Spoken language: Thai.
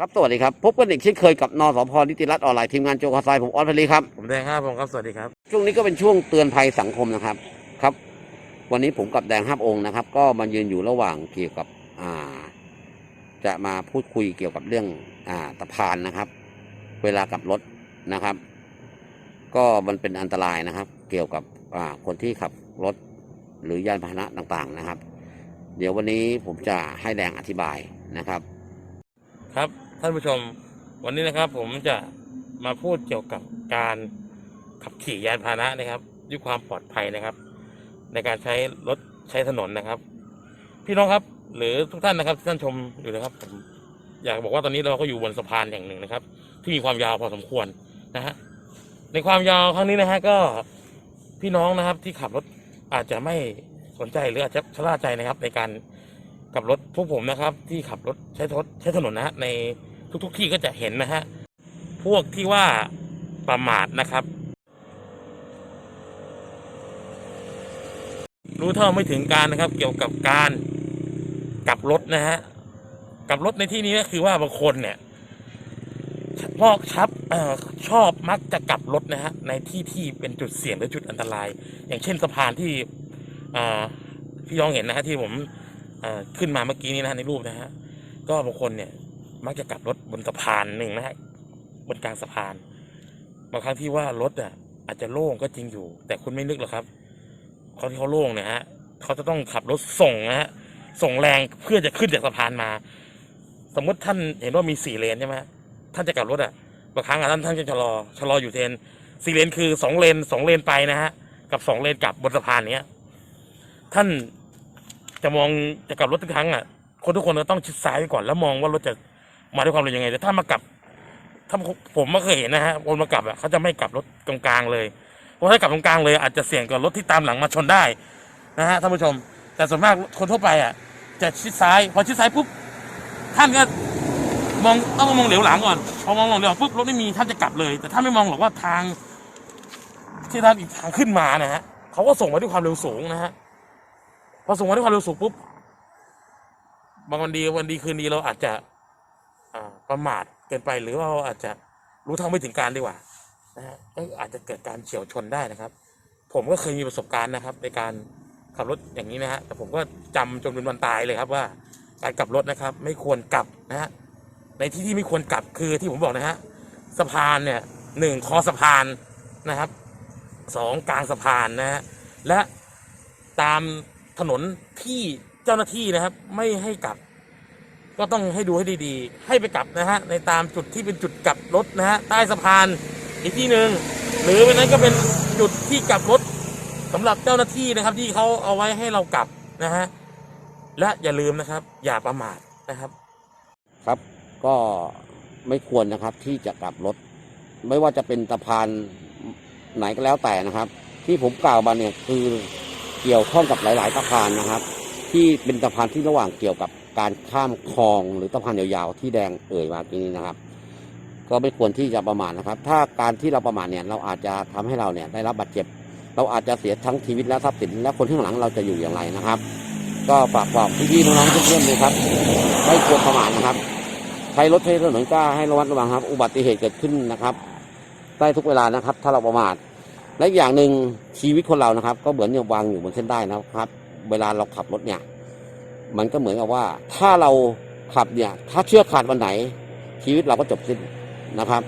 ครับสวัสดีครับ พบกันอีกเช่นเคยกับนสพนิติรัตน์ออนไลน์ทีมงานโจคาไซผมออสพลีครับ ผมแดงครับผมครับ สวัสดีครับ ช่วงนี้ก็เป็นช่วงเตือนภัยสังคมนะครับครับ วันนี้ผมกับแดงห้าองค์นะครับ ก็มายืนอยู่ระหว่างเกี่ยวกับอ่า จะมาพูดคุยเกี่ยวกับเรื่องอ่าตะพานนะครับ เวลากลับรถนะครับ ก็มันเป็นอันตรายนะครับ เกี่ยวกับอ่าคนที่ขับรถหรือยานพาหนะต่างๆนะครับ เดี๋ยววันนี้ผมจะให้แดงอธิบายนะครับ ครับ ท่านผู้ชมวันนี้นะครับ ผมจะมาพูดเกี่ยวกับการขับขี่ยานพาหนะนะครับด้วยความปลอดภัยนะครับ ในการใช้รถใช้ถนนนะครับ พี่น้องครับ หรือทุกท่านนะครับที่ท่านชมอยู่นะครับผมอยากบอกว่าตอนนี้เราก็อยู่บนสะพานแห่งหนึ่งนะครับ ที่มีความยาวพอสมควรนะฮะในความยาวครั้งนี้นะฮะก็พี่น้องนะครับที่ขับรถอาจจะไม่สนใจหรืออาจจะชะล่าใจนะครับ ในการขับรถพวกผมนะครับ ที่ขับรถใช้รถใช้ถนนนะฮะใน ทุก ๆ ที่ก็จะเห็นนะฮะ พวกที่ว่าประมาทนะครับ รู้เท่าไม่ถึงการนะครับ เกี่ยวกับการกลับรถนะฮะกลับรถในที่นี้ก็คือว่าบางคนเนี่ยพอกชับอชอบมักจะกลับรถนะฮะในที่ที่เป็นจุดเสี่ยงหรือจุดอันตราย อย่างเช่นสะพานที่อพี่ยองเห็นนะฮะที่ผมขึ้นมาเมื่อกี้นี้นะในรูปนะฮะก็บางคนเนี่ย มักจะกลับรถบนสะพานหนึ่งนะฮะบนกลางสะพาน บางครั้งที่ว่ารถอะ อาจจะโล่งก็จริงอยู่ แต่คุณไม่นึกหรอกครับเขาที่เขาโล่งเนี่ยฮะเขาจะต้องขับรถส่งนะฮะส่งแรงเพื่อจะขึ้นจากสะพานมา สมมติท่านเห็นว่ามีสี่เลนใช่ไหมท่านจะกลับรถอะบางครั้งอะท่านท่านจะชะลอชะลออยู่เทนสี่เลนคือสองเลนสองเลนไปนะฮะกับสองเลนกลับบนสะพานเนี้ยท่านจะมองจะกลับรถทุกครั้งอะ คนทุกคนก็ต้องชิดซ้ายไปก่อนแล้วมองว่ารถจะ มาด้วยความเร็วยังไง แต่ถ้ามากลับ ถ้าผมไม่เคยเห็นนะฮะคนมากลับอะเขาจะไม่กลับรถตรงกลางเลยเพราะถ้ากลับตรงกลางเลยอาจจะเสี่ยงกับรถที่ตามหลังมาชนได้นะฮะท่านผู้ชม แต่ส่วนมากคนทั่วไปอะ จะชิดซ้ายพอชิดซ้ายปุ๊บท่านก็มองต้องมองเหลียวหลังก่อนพอมองเหลียวหลังปุ๊บรถไม่มีท่านจะกลับเลย แต่ท่านไม่มองหรอกว่าทางที่ท่านอีกทางขึ้นมานะฮะเขาก็ส่งมาด้วยความเร็วสูงนะฮะพอส่งมาด้วยความเร็วสูงปุ๊บบางวันดีวันดีคืนดีเราอาจจะ ประมาทเกินไปหรือว่าเราอาจจะรู้เท่าไม่ถึงการดีกว่านะฮะก็อาจจะเกิดการเฉียวชนได้นะครับ ผมก็เคยมีประสบการณ์นะครับ ในการขับรถอย่างนี้นะฮะแต่ผมก็จำจนเป็นวันตายเลยครับว่าการกลับรถนะครับ ไม่ควรกลับนะฮะในที่ที่ไม่ควรกลับคือที่ผมบอกนะฮะสะพานเนี่ยหนึ่งคอสะพานนะครับสองกลางสะพานนะฮะและตามถนนที่เจ้าหน้าที่นะครับ ไม่ให้กลับ ก็ต้องให้ดูให้ดีๆ ให้ไปกลับนะฮะในตามจุดที่เป็นจุดกลับรถนะฮะใต้สะพานอีกที่หนึ่งหรือวันนั้นก็เป็นจุดที่กลับรถสำหรับเจ้าหน้าที่นะครับ ที่เขาเอาไว้ให้เรากลับนะฮะและอย่าลืมนะครับ อย่าประมาทนะครับ ครับก็ไม่ควรนะครับที่จะกลับรถ ไม่ว่าจะเป็นสะพานไหนก็แล้วแต่นะครับ ที่ผมกล่าวมาเนี่ยคือเกี่ยวข้องกับหลาย ๆ สะพานนะครับ ที่เป็นสะพานที่ระหว่างเกี่ยวกับ การข้ามคลองหรือสะพานยาวๆที่แดงเอ่ยมาตรงนี้นะครับ ก็ไม่ควรที่จะประมาทนะครับ ถ้าการที่เราประมาทเนี่ยเราอาจจะทำให้เราเนี่ยได้รับบาดเจ็บ เราอาจจะเสียทั้งชีวิตและทรัพย์สินและคนข้างหลังเราจะอยู่อย่างไรนะครับ ก็ฝากบอกพี่ๆน้องๆเพื่อนๆเลยครับ ไม่ควรประมาทนะครับใช้รถใช้ถนนก็ให้ระมัดระวังครับ อุบัติเหตุเกิดขึ้นนะครับได้ทุกเวลานะครับ ถ้าเราประมาทและอีกอย่างหนึ่งชีวิตคนเรานะครับ ก็เหมือนอย่างวางอยู่บนเส้นได้นะครับ เวลาเราขับรถเนี่ย มันก็เหมือนกับว่า ถ้าเราขับเนี่ย ถ้าเชือกขาดวันไหน ชีวิตเราก็จบสิ้นนะครับ